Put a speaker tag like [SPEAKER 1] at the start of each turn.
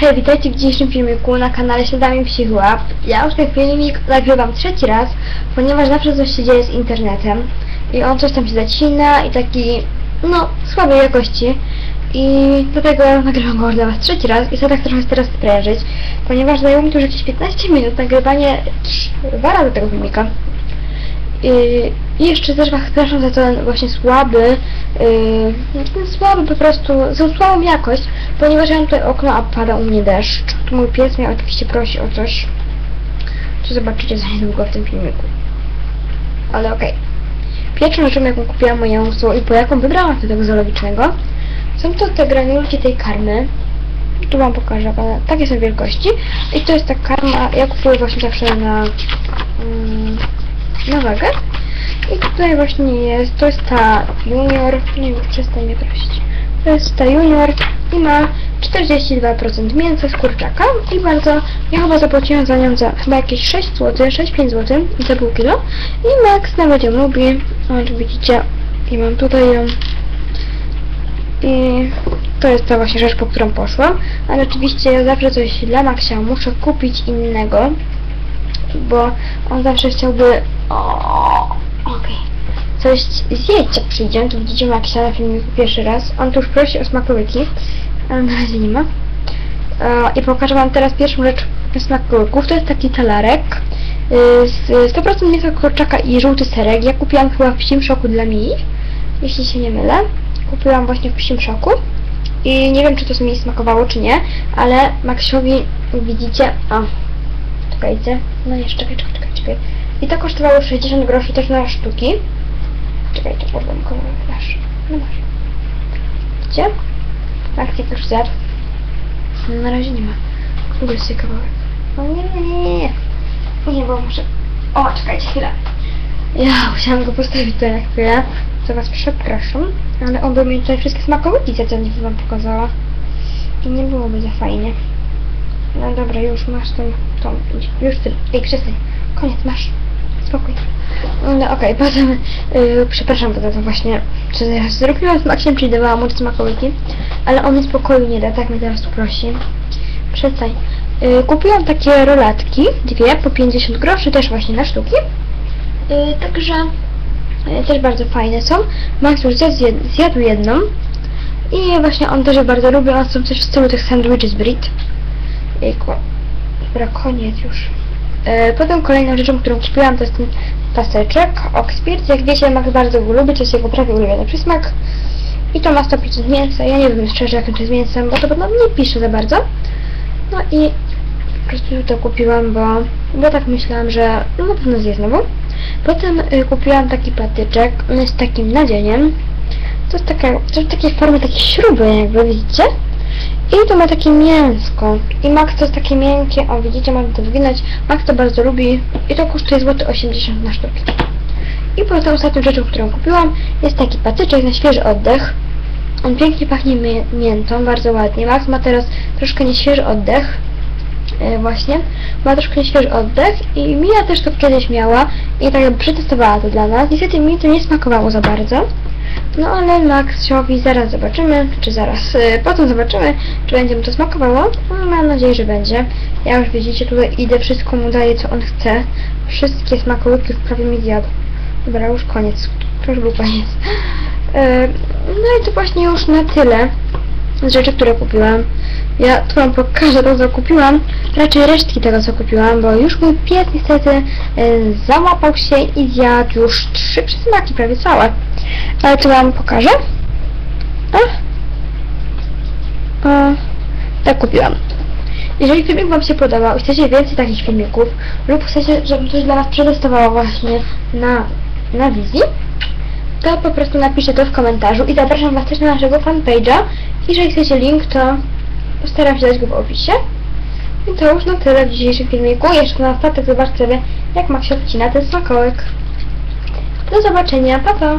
[SPEAKER 1] Hej, witajcie w dzisiejszym filmiku na kanale Śladami Psich Łap. Ja już ten filmik nagrywam trzeci raz, ponieważ zawsze coś się dzieje z internetem i on coś tam się zacina i taki, no, słabej jakości i dlatego nagrywam go dla was trzeci raz i chcę tak trochę teraz sprężyć, ponieważ zajęło mi tu już jakieś 15 minut nagrywanie dwa razy tego filmika. I jeszcze też was przepraszam za ten właśnie słaby, yy, ten słaby po prostu, za słabą jakość, ponieważ ja mam tutaj okno, a pada u mnie deszcz. Tu mój pies mnie oczywiście prosi o coś, co zobaczycie za niedługo w tym filmiku. Ale okej. Pierwszą rzeczą, jaką kupiłam moją są i po jaką wybrałam do tego zoologicznego, są to te granulki tej karmy. Tu wam pokażę, takie są wielkości. I to jest ta karma, ja kupuję właśnie zawsze na... Mm, na wagę. I tutaj właśnie jest, to jest ta junior, nie już przestań mnie prosić. To jest ta junior i ma 42% mięsa z kurczaka i bardzo, ja chyba zapłaciłam za nią za chyba jakieś 6 zł, 6-5 zł za pół kilo. I Max nawet ją lubi, o, jak widzicie, i mam tutaj ją. I to jest ta właśnie rzecz, po którą poszłam. Ale oczywiście ja zawsze coś dla Maxia muszę kupić innego bo on zawsze chciałby coś zjeść jak przyjdzie, to widzicie Maxia na filmiku pierwszy raz. On tu już prosi o smakołyki, ale na razie nie ma. E, I pokażę wam teraz pierwszą rzecz smakołyków. To jest taki talarek y, z 100% mięsa kurczaka i żółty serek. Ja kupiłam chyba w psim szoku dla mi, jeśli się nie mylę. Kupiłam właśnie w psim szoku. I nie wiem, czy to mi smakowało, czy nie, ale Maxiowi widzicie... O, czekajcie. No jeszcze, czekaj, czekaj, czekaj. I to kosztowało 60 groszy też na sztuki. Czekajcie, podam kolor nasz. No masz. Widzicie? Akcja już zjadł. Na razie nie ma. Ugryzł kawałek. O nie, nie, nie, nie, nie. Bo muszę... O, czekajcie chwilę. Ja musiałam go postawić tutaj na chwilę. To was przepraszam, ale on by mi tutaj wszystkie smakołyki zjedzone wam pokazała. I nie byłoby za fajnie. No dobra, już masz tą, tą, już ty, ej, przestań, koniec, masz. No okej, potem, yy, przepraszam za to właśnie, zrobiłam z Maxiem, czyli dawałam mu smakołyki, ale on mi spokoju nie da, tak mnie teraz prosi. Przestań. Yy, kupiłam takie rolatki, dwie, po 50 groszy, też właśnie na sztuki. Yy, także, yy, też bardzo fajne są. Max już zjadł, zjadł jedną. I właśnie on też bardzo lubi, one są też w stylu tych sandwiches Brit. Jejku. Dobra, koniec już. E, potem kolejną rzeczą, którą kupiłam, to jest ten paseczek Oxpirt. Jak wiecie, Max bardzo go lubi, to jest jego prawie ulubiony przysmak. I to ma 100% mięsa. Ja nie wiem szczerze, jakim to jest mięsem, bo to pewno nie pisze za bardzo. No i po prostu to kupiłam, bo, bo tak myślałam, że no na pewno zje znowu. Potem y, kupiłam taki patyczek, jest takim nadzieniem. To jest taka, to jest takiej formy, takie śruby jakby, widzicie? I to ma takie mięsko. I Max to jest takie miękkie. O, widzicie, można to wyginać. Max to bardzo lubi. I to kosztuje złoty 80 na sztukę. I potem ostatnią rzeczą, którą kupiłam, jest taki patyczek na świeży oddech. On pięknie pachnie mię miętą, bardzo ładnie. Max ma teraz troszkę nieświeży oddech. Yy, właśnie. Ma troszkę nieświeży oddech. I Mia też to kiedyś miała. I tak przetestowała to dla nas. Niestety mi to nie smakowało za bardzo. No ale Maxiowi zaraz zobaczymy, czy zaraz, yy, potem zobaczymy, czy będzie mu to smakowało. No, mam nadzieję, że będzie. Ja już widzicie, tutaj idę, wszystko mu daję, co on chce. Wszystkie smakołyki prawie mi zjadł. Dobra, już koniec. Już był koniec. Yy, no i to właśnie już na tyle z rzeczy, które kupiłam. Ja tu wam pokażę to, co kupiłam. Raczej resztki tego, co kupiłam, bo już mój pies niestety y, załapał się i zjadł już trzy przysmaki, prawie całe. Ale co wam pokażę? A? A, tak kupiłam. Jeżeli filmik wam się podobał i chcecie więcej takich filmików lub chcecie, żebym coś dla was przetestowała właśnie na, na wizji, to po prostu napiszę to w komentarzu i zapraszam was też na naszego fanpage'a. Jeżeli chcecie link, to postaram się dać go w opisie. I to już na tyle w dzisiejszym filmiku. Jeszcze na ostatek zobaczcie jak Max się odcina ten smakołek. Do zobaczenia, pa pa!